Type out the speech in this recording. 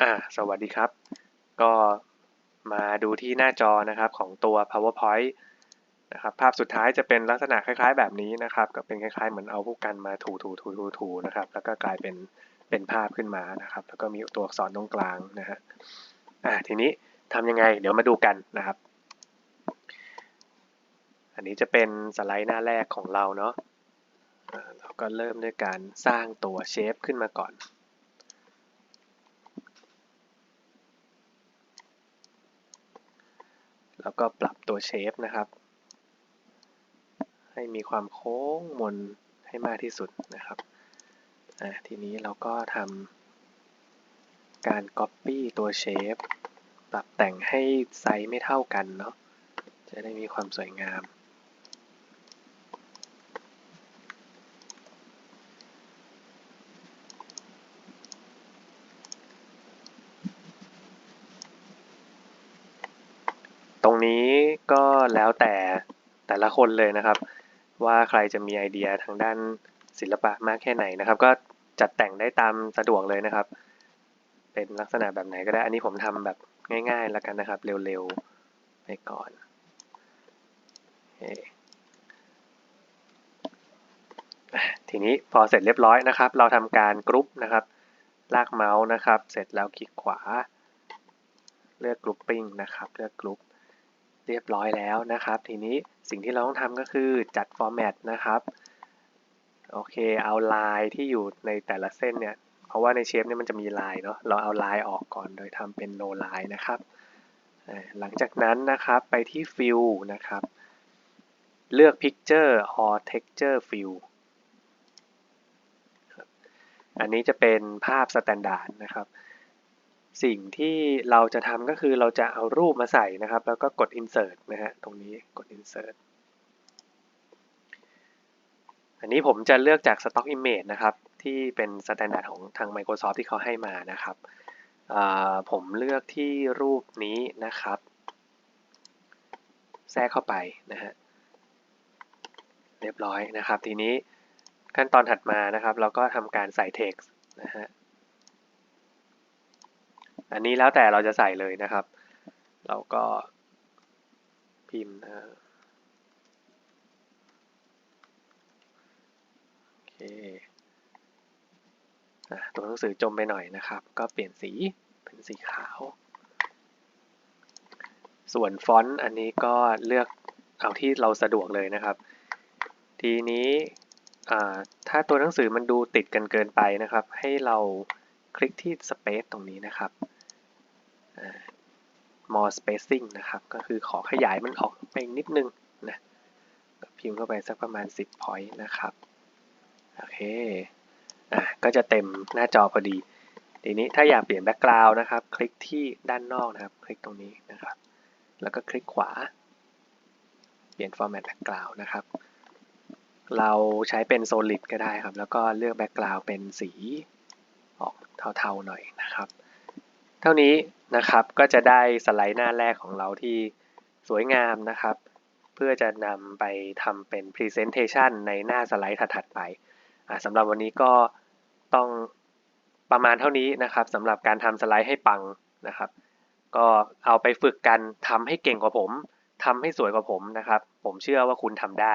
อ่าสวัสดีครับ ก็มาดูที่หน้าจอนะครับของตัว PowerPoint นะครับ ภาพสุดท้ายจะเป็นลักษณะคล้ายๆแบบนี้นะครับ ก็เป็นคล้ายๆเหมือนเอาผู้กันมาถูถูถูถูถูนะครับ แล้วก็กลายเป็นเป็นภาพขึ้นมานะครับ แล้วก็มีตัวอักษรตรงกลางนะฮะ อ่า ทีนี้ทำยังไง เดี๋ยวมาดูกันนะครับ อันนี้จะเป็นสไลด์หน้าแรกของเราเนาะเราก็เริ่มด้วยการสร้างตัวเชฟขึ้นมาก่อน แล้วก็ปรับตัวเชฟนะครับ ให้มีความโค้งมนให้มากที่สุดนะครับทีนี้เราก็ทำการ Copy ตัวเชฟปรับแต่งให้ไซส์ไม่เท่ากันเนาะจะได้มีความสวยงาม รงนี้ก็แล้วแต่แต่ละคนเลยนะครับ ว่าใครจะมีไอเดียทางด้านศิลปะมากแค่ไหนนะครับ ก็จัดแต่งได้ตามสะดวกเลยนะครับ เป็นลักษณะแบบไหนก็ได้อันนี้ผมทำแบบง่ายๆแล้วกันนะครับ เร็วๆไปก่อนทีนี้พอเสร็จเรียบร้อยนะครับ เราทำการกรุ๊ปนะครับ ลากเมาส์นะครับ เสร็จแล้วคลิกขวา เลือกกรุ๊ปปิ้งนะครับ เลือกกรุ๊ป เรียบร้อยแล้วนะครับ ทีนี้สิ่งที่เราต้องทำก็คือจัดฟอร์แมตนะครับ โอเค เอาลายที่อยู่ในแต่ละเส้นเนี่ย เพราะว่าในเชฟเนี่ยมันจะมีลายเนาะ เราเอาลายออกก่อนโดยทำเป็น no line นะครับ หลังจากนั้นนะครับไปที่ fill นะครับ เลือก picture or texture fill อันนี้จะเป็นภาพสแตนดาร์ดนะครับ สิ่งที่เราจะทำก็คือเราจะเอารูปมาใส่นะครับ แล้วก็กด insert นะฮะตรงนี้กด insert อันนี้ผมจะเลือกจาก stock image นะครับ ที่เป็น standard ของทาง Microsoft ที่เขาให้มานะครับผมเลือกที่รูปนี้นะครับ แทรกเข้าไปนะฮะเรียบร้อยนะครับ ทีนี้ขั้นตอนถัดมานะครับ เราก็ทำการใส่ text นะฮะ อันนี้แล้วแต่เราจะใส่เลยนะครับ เราก็พิมพ์นะโอเคตัวหนังสือจมไปหน่อยนะครับ ก็เปลี่ยนสีเป็นสีขาว ส่วนฟอนต์อันนี้ก็เลือกเอาที่เราสะดวกเลยนะครับ ทีนี้ถ้าตัวหนังสือมันดูติดกันเกินไปนะครับ ให้เราคลิกที่ Space ตรงนี้นะครับ more spacing นะครับ ก็คือขอขยายมันออกไปนิดนึงนะพิมพ์เข้าไปสักประมาณ 10 point นะครับ โอเค อะ ก็จะเต็มหน้าจอพอดี ทีนี้ถ้าอยากเปลี่ยน background นะครับ คลิกที่ด้านนอกนะครับ คลิกตรงนี้นะครับ แล้วก็คลิกขวา เปลี่ยน format background นะครับ เราใช้เป็น solid ก็ได้ครับ แล้วก็เลือก background เป็นสีออกเทาๆหน่อยนะครับ เท่านี้นะครับก็จะได้สไลด์หน้าแรกของเราที่สวยงามนะครับ เพื่อจะนำไปทำเป็น Presentation ในหน้าสไลด์ถัดๆไปสำหรับวันนี้ก็ต้องประมาณเท่านี้นะครับสำหรับการทำสไลด์ให้ปังนะครับ ก็เอาไปฝึกกันทำให้เก่งกว่าผมทำให้สวยกว่าผมนะครับ ผมเชื่อว่าคุณทำได้